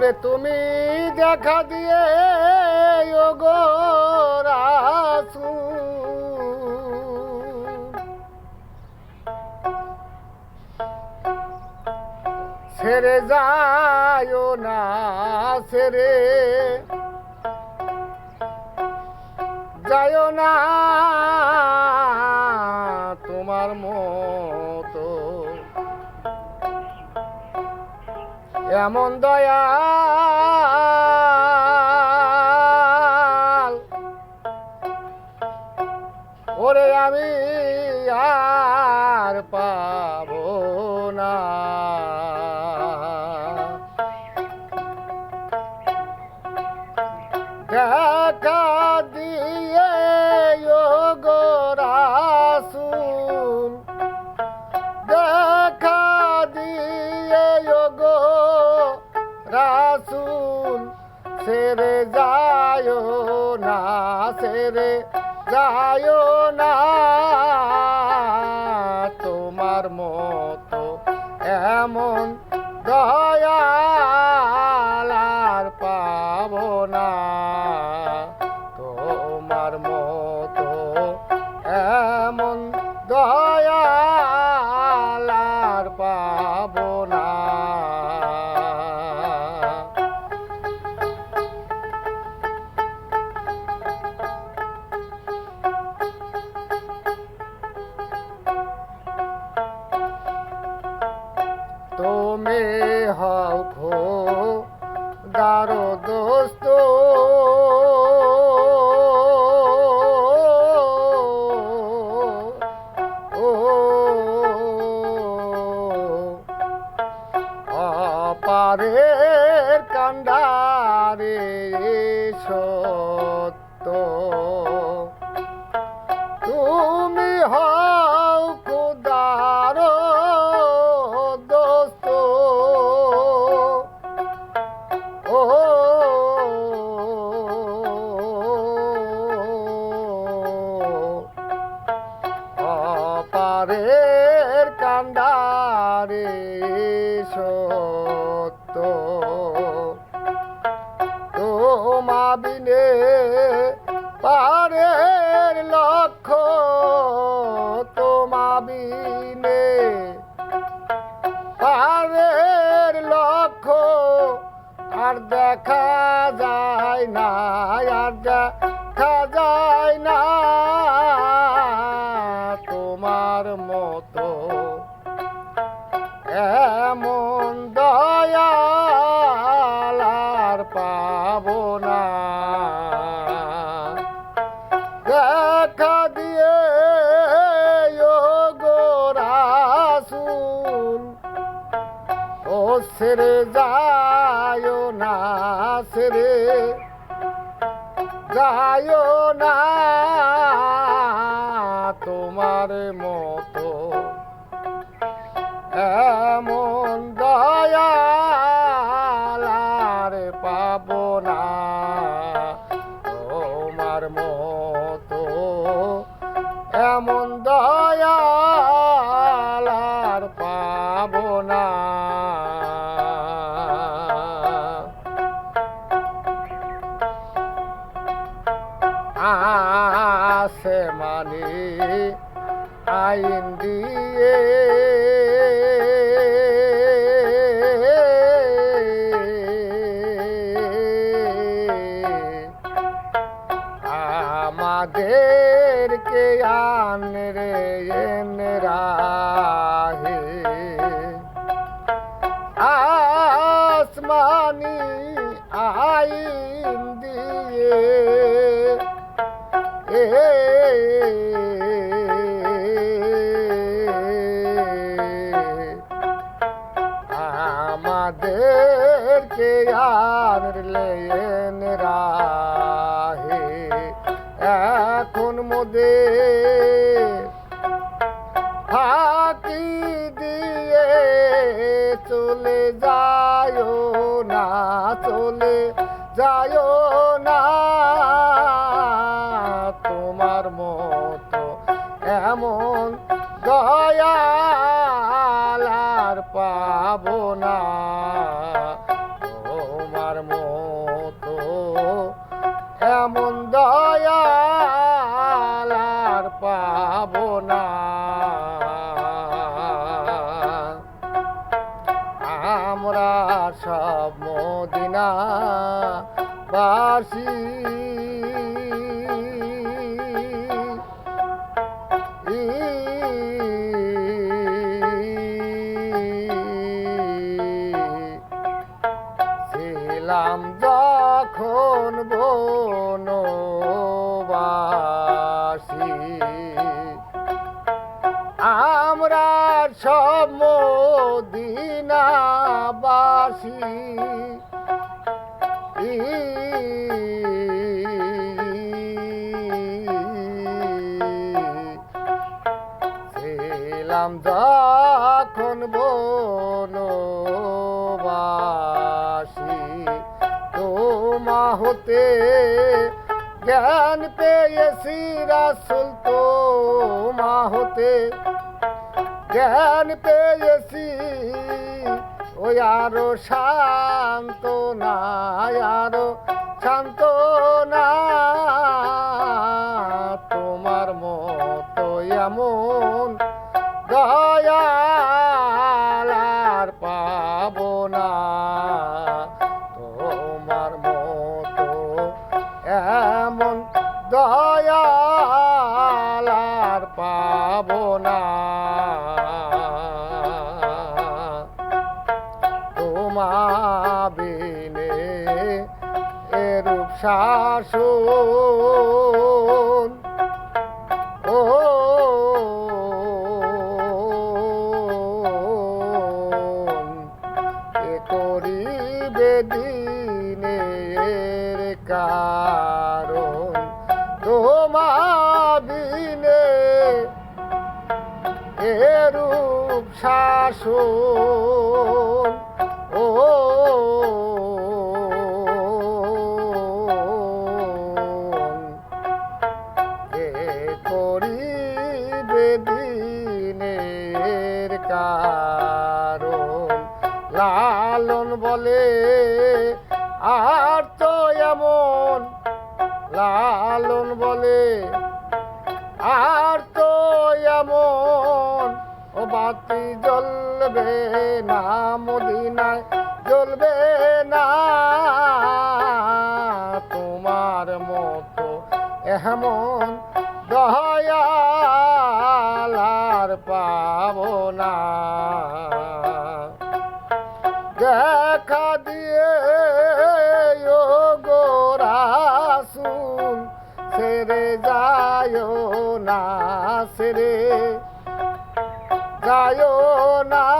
ওরে তুমি দেখা দিয়ে ওগো রাসূল। ছেড়ে যায় না ছেড়ে। যায় না। এমন দয়াল। ওরে আমি আর পাবো না। দেখা দিয়ে রাসূল সেরে যায় না সেরে যায় না। তোমার মতো এমন তোমার মতো। এমন দয়াল আর পাবো না। দেখা দিয়ে গো রাসূল, ও সেরে যায় না, সেরে যায় না। এমন দয়াল আর পাবো না। তোমার মতো এমন দয়াল আর পাবো না। আসে মানি আইন আসমানি আইন দিয়ে আমাদেরকে আনলেন রাহে এখন মোদের যায় না তোমার মতো এমন দয়ালার পাব না। তোমার মতো এমন দয়া বনবাসী আমরা সব মদিনাবাসী। ছিলাম যখন বনবাসী তোমা হতে জ্ঞান পেয়েছি রাসুল তোমা হতে জ্ঞান পেয়েছি ওই আরও শান্ত না আরও শান্ত না তোমার মতো এমন দয়াল শাসন। ও এ করিবে দিনের কারণ তোমা বিনে এরূপ শাসন আর তো এমন লালন বলে। আর তো এমন ও বাতি জ্বলবে না, মদিনায় জ্বলবে না। তোমার মতো এমন সেরে যায় না সেরে যায় না।